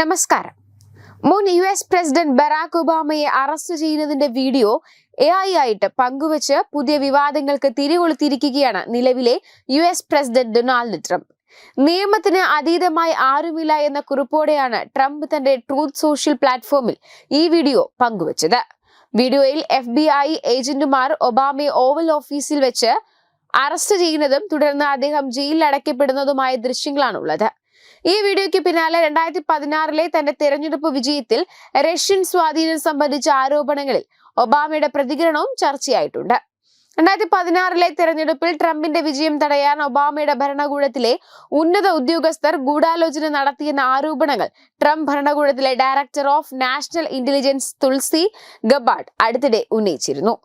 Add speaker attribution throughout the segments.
Speaker 1: നമസ്കാരം. മുൻ U S president Barack ഒബാമയെ അറസ്റ്റ് ചെയ്യുന്നതിന്റെ വീഡിയോ എ ഐ ആയിട്ട് പങ്കുവച്ച് പുതിയ വിവാദങ്ങൾക്ക് തിരികൊളുത്തിയിരിക്കുകയാണ് നിലവിലെ U S president Donald Trump. നിയമത്തിന് അതീതമായി ആരുമില്ല എന്ന കുറിപ്പോടെയാണ് ട്രംപ് തന്റെ ട്രൂത്ത് സോഷ്യൽ പ്ലാറ്റ്ഫോമിൽ ഈ വീഡിയോ പങ്കുവച്ചത്. വീഡിയോയിൽ എഫ് ബി ഐ ഏജന്റുമാർ ഒബാമയെ ഓവൽ ഓഫീസിൽ വെച്ച് അറസ്റ്റ് ചെയ്യുന്നതും തുടർന്ന് അദ്ദേഹം ജയിലിൽ അടയ്ക്കപ്പെടുന്നതുമായ ദൃശ്യങ്ങളാണുള്ളത്. ഈ വീഡിയോയ്ക്ക് പിന്നാലെ രണ്ടായിരത്തി പതിനാറിലെ തന്റെ തെരഞ്ഞെടുപ്പ് വിജയത്തിൽ റഷ്യൻ സ്വാധീനം സംബന്ധിച്ച ആരോപണങ്ങളിൽ ഒബാമയുടെ പ്രതികരണവും ചർച്ചയായിട്ടുണ്ട്. രണ്ടായിരത്തി പതിനാറിലെ തെരഞ്ഞെടുപ്പിൽ ട്രംപിന്റെ വിജയം തടയാൻ ഒബാമയുടെ ഭരണകൂടത്തിലെ ഉന്നത ഉദ്യോഗസ്ഥർ ഗൂഢാലോചന നടത്തിയെന്ന ആരോപണങ്ങൾ Trump ഭരണകൂടത്തിലെ director of national intelligence Tulsi Gabbard അടുത്തിടെ ഉന്നയിച്ചിരുന്നു.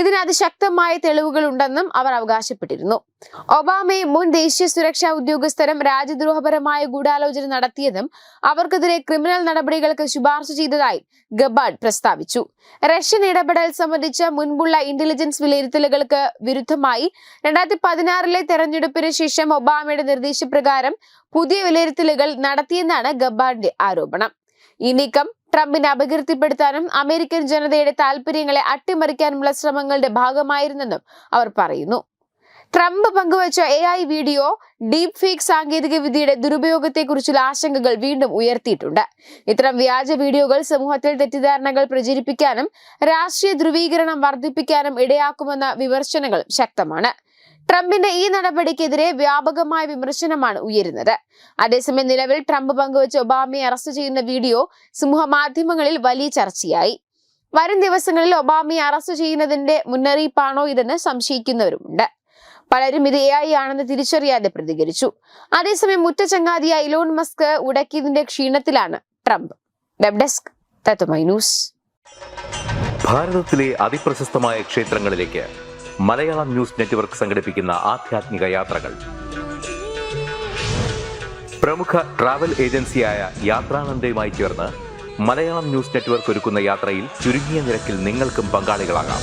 Speaker 1: ഇതിന് അതിശക്തമായ തെളിവുകൾ ഉണ്ടെന്നും അവർ അവകാശപ്പെട്ടിരുന്നു. ഒബാമയെ മുൻ ദേശീയ സുരക്ഷാ ഉദ്യോഗസ്ഥരും രാജ്യദ്രോഹപരമായ ഗൂഢാലോചന നടത്തിയതും അവർക്കെതിരെ ക്രിമിനൽ നടപടികൾക്ക് ശുപാർശ ചെയ്തതായി ഗബാഡ് പ്രസ്താവിച്ചു. റഷ്യൻ ഇടപെടൽ സംബന്ധിച്ച മുൻപുള്ള ഇന്റലിജൻസ് വിലയിരുത്തലുകൾക്ക് വിരുദ്ധമായി രണ്ടായിരത്തി പതിനാറിലെ തെരഞ്ഞെടുപ്പിന് ശേഷം ഒബാമയുടെ നിർദ്ദേശപ്രകാരം പുതിയ വിലയിരുത്തലുകൾ നടത്തിയെന്നാണ് ഗബാഡിന്റെ ആരോപണം. ഈ നീക്കം ട്രംപിനെ അപകീർത്തിപ്പെടുത്താനും അമേരിക്കൻ ജനതയുടെ താൽപര്യങ്ങളെ അട്ടിമറിക്കാനുമുള്ള ശ്രമങ്ങളുടെ ഭാഗമായിരുന്നെന്നും അവർ പറയുന്നു. ട്രംപ് പങ്കുവച്ച A I video deep fake സാങ്കേതിക വിദ്യയുടെ ദുരുപയോഗത്തെക്കുറിച്ചുള്ള ആശങ്കകൾ വീണ്ടും ഉയർത്തിയിട്ടുണ്ട്. ഇത്തരം വ്യാജ വീഡിയോകൾ സമൂഹത്തിൽ തെറ്റിദ്ധാരണകൾ പ്രചരിപ്പിക്കാനും രാഷ്ട്രീയ ധ്രുവീകരണം വർദ്ധിപ്പിക്കാനും ഇടയാക്കുമെന്ന വിമർശനങ്ങൾ ശക്തമാണ്. ട്രംപിന്റെ ഈ നടപടിക്കെതിരെ വ്യാപകമായ വിമർശനമാണ് ഉയരുന്നത്. അതേസമയം നിലവിൽ ട്രംപ് പങ്കുവച്ച ഒബാമയെ അറസ്റ്റ് ചെയ്യുന്ന വീഡിയോ സമൂഹ മാധ്യമങ്ങളിൽ വലിയ ചർച്ചയായി. വരും ദിവസങ്ങളിൽ ഒബാമയെ അറസ്റ്റ് ചെയ്യുന്നതിന്റെ മുന്നറിയിപ്പാണോ ഇതെന്ന് സംശയിക്കുന്നവരുമുണ്ട്. പലരും ഇത് എ ഐ ആണെന്ന് തിരിച്ചറിയാതെ പ്രതികരിച്ചു. അതേസമയം മുറ്റ ചങ്ങാതിയായ ഇലോൺ മസ്ക് ഉടക്കിയതിന്റെ ക്ഷീണത്തിലാണ് ട്രംപ്. Web desk news.
Speaker 2: ഭാരതത്തിലെ അതിപ്രശസ്തമായ ക്ഷേത്രങ്ങളിലേക്ക് മലയാളം ന്യൂസ് നെറ്റ്വർക്ക് സംഘടിപ്പിക്കുന്ന ആധ്യാത്മിക യാത്രകൾ. പ്രമുഖ ട്രാവൽ ഏജൻസിയായ യാത്രാനന്ദയുമായി ചേർന്ന് മലയാളം ന്യൂസ് നെറ്റ്വർക്ക് ഒരുക്കുന്ന യാത്രയിൽ ചുരുങ്ങിയ നിരക്കിൽ നിങ്ങൾക്കും പങ്കാളികളാകാം.